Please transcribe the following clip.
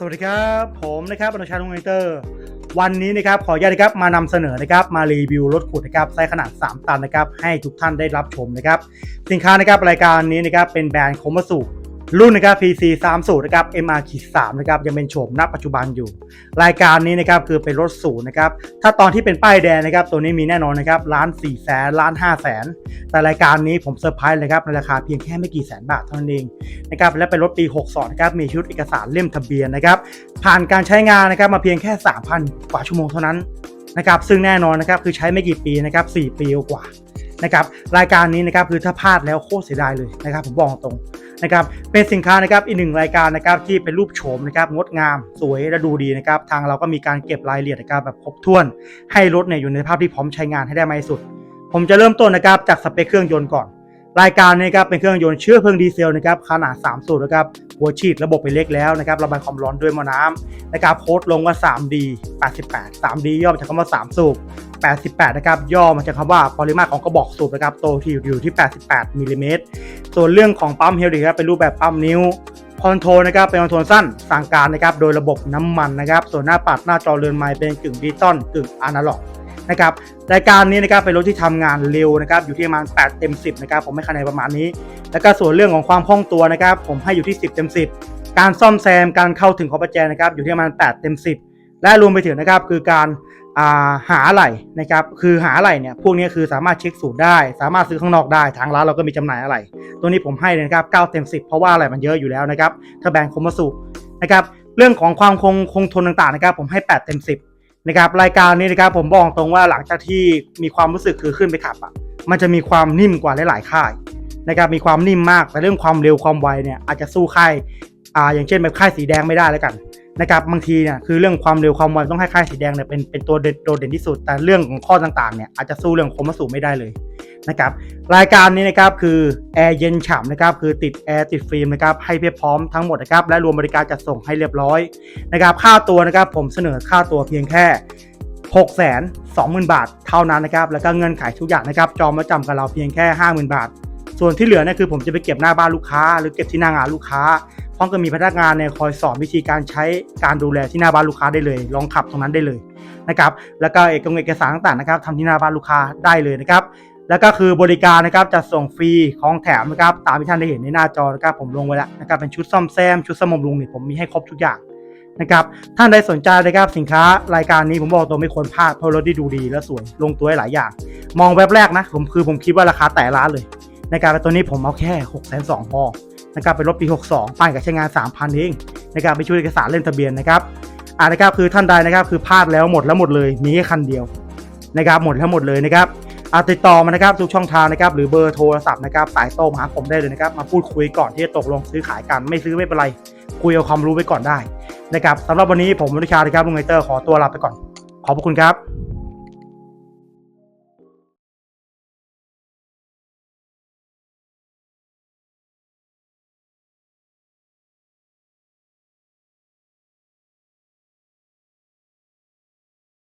สวัสดีครับ ผมนะครับอนุชาลุงไนเตอร์ วันนี้นะครับขออนุญาตนะครับมานำเสนอนะครับมารีวิวรถขุดนะครับไซส์ขนาด 3 ตันนะครับให้ทุกท่านได้รับชมนะครับสินค้านะครับรายการนี้นะครับเป็นแบรนด์โคมสุ รุ่นนะครับ PC 3 0นะครับ MR 3นะครับยังเป็นโฉมณปัจจุบันอยู่ รายการนี้นะครับคือเป็นรถศูนย์นะครับถ้าตอนที่เป็นป้ายแดงนะครับตัวนี้มีแน่นอนนะครับล้าน4แสนล้าน5แสนแต่รายการนี้ผมเซอร์ไพรส์เลยครับในราคาเพียงแค่ไม่กี่แสนบาทเท่านั้นเองนะครับและเป็นรถปี62นะครับมีชุดเอกสารเล่มทะเบียนนะครับผ่านการใช้งานนะครับมาเพียงแค่ 3,000 กว่าชั่วโมงเท่านั้นนะครับซึ่งแน่นอนนะครับคือใช้ไม่กี่ปีนะครับ4ปีกว่า นะครับรายการนี้นะครับคือถ้าพลาดแล้วโคตรเสียดายเลยนะครับผมบอกตรงนะครับเป็นสินค้านะครับอีกหนึ่งรายการนะครับที่เป็นรูปโฉมนะครับงดงาม สวยและดูดีนะครับทางเราก็มีการเก็บรายละเอียดนะครับแบบครบถ้วน ให้รถเนี่ยอยู่ในสภาพที่พร้อมใช้งานให้ได้มากที่สุด ผมจะเริ่มต้นนะครับจากสเปคเครื่องยนต์ก่อน รายการนี้ครับเป็นเครื่องยนต์เชื้อเพลิงดีเซลนะครับขนาด 3 สูบนะครับหัวฉีดระบบไปเล็กแล้วนะครับระบายความร้อนด้วยมอน้ำนะครับโค้ดลงว่า 3D 88 3D ย่อมาจากคำว่า 3 สูบ88 นะครับ ย่อมาจากคำว่าปริมาตรของกระบอกสูบนะครับโตที่อยู่ที่ 88มิลลิเมตรส่วนเรื่องของปั๊มเฮลดีครับเป็นรูปแบบปั๊มนิ้วคอนโทรลนะครับเป็นคอนโทรลสั้นสั่งการนะครับโดยระบบน้ำมันนะครับส่วนหน้าปัดหน้าจอเรือนไม้เป็นกึ่งดิจิตอลกึ่งอนาล็อก นะครับรายการนี้นะครับเป็นรถที่ทำงานเร็วนะครับอยู่ที่ประมาณ 8 เต็ม 10นะครับผมให้คะแนนประมาณนี้ แล้วก็ส่วนเรื่องของความคล่องตัวนะครับผมให้อยู่ที่ 10 เต็ม 10 การซ่อมแซมการเข้าถึงคอมพิวเตอร์นะครับอยู่ที่ประมาณ 8 เต็ม 10 และรวมไปถึงนะครับคือการาหาอะไหล่นะครับคือหาอะไหล่เนี่ยพวกนี้คือสามารถเช็คสูตรได้ สามารถซื้อข้างนอกได้ทางร้านเราก็มีจำหน่ายอะไหล่ตัวนี้ผมให้เลยนะครับ9เต็ม 10 เพราะว่าอะไรมันเยอะอยู่แล้วนะครับถ้าแบรนด์คมมาสุนะครับเรื่องของความคงคงทนต่างๆนะครับผมให้ 8 เต็ม 10 นะครับรายการนี้นะครับผมบอกตรงว่าหลังจากที่มีความรู้สึกคือขึ้นไปขับอะมันจะมีความนิ่มกว่าหลายๆค่ายนะครับมีความนิ่มมากแต่เรื่องความเร็วความไวเนี่ยอาจจะสู้ค่ายอ่าอย่างเช่นแบบค่ายสีแดงไม่ได้แล้วกันนะครับบางทีเนี่ยคือเรื่องความเร็วความไวต้องให้ค่ายสีแดงเนี่ยเป็นเป็นตัวเด่นโดดเด่นที่สุด แต่เรื่องของข้อต่างๆเนี่ยอาจจะสู้เรื่องโคมสูไม่ได้เลย นะครับรายการนี้นะครับคือแอร์เย็นฉ่ำนะครับคือติดแอร์ติดฟิล์มนะครับให้เพียบพร้อมทั้งหมดนะครับและรวมบริการจัดส่งให้เรียบร้อยนะครับค่าตัวนะครับผมเสนอค่าตัวเพียงแค่6 2 0 0 0 0 บาทเท่านั้นนะครับแล้วก็เงินขายทุกอย่างนะครับจองมาจำกับเราเพียงแค่ 50,000 บาท ส่วนที่เหลือนี่คือผมจะไปเก็บหน้าบ้านลูกค้า หรือเก็บที่หน้างานลูกค้าพร้อมกับมีพนักงานเนี่ยคอยสอนวิธีการใช้การดูแลที่หน้าบ้านลูกค้าได้เลย ลองขับตรงนั้นได้เลยนะครับแล้วก็เอกเอกสารต่างๆนะครับทำที่หน้าบ้านลูกค้าได้เลยนะครับ แล้วก็คือบริการนะครับจะส่งฟรีของแถมนะครับตามที่ท่านได้เห็นในหน้าจอนะครับผมลงไว้แล้วนะครับเป็นชุดซ่อมแซมชุดสมบรุงเนี่ยผมมีให้ครบทุกอย่างนะครับท่านใดสนใจนะครับสินค้ารายการนี้ผมบอกตัวไม่ควรพลาดเพราะรถที่ดูดีและสวยลงตัวให้หลายอย่าง มองแวบแรกนะผมคือผมคิดว่าราคาแต่ร้านเลยนะครับแต่ตัวนี้ผมเอาแค่6กแสนสองพอนะครับเป็นรถปี 62ป้ายกับใช้งาน 3,000 เองนะครับไปช่วยเอกสารเล่นทะเบียนนะครับอ่านะครับคือท่านใดนะครับคือพลาดแล้วหมดแล้วหมดเลยมีแค่คันเดียวนะครับหมดแล้วหมดเลยนะครับ ติดต่อมานะครับทุกช่องทางนะครับหรือเบอร์โทรศัพท์นะครับสายโตมาหาผมได้เลยนะครับมาพูดคุยก่อนที่จะตกลงซื้อขายกันไม่ซื้อไม่เป็นไร คุยเอาความรู้ไปก่อนได้นะครับสำหรับวันนี้ผมวิชานะครับลุงไนเตอร์ขอตัวลาไปก่อน ขอบพระคุณครับ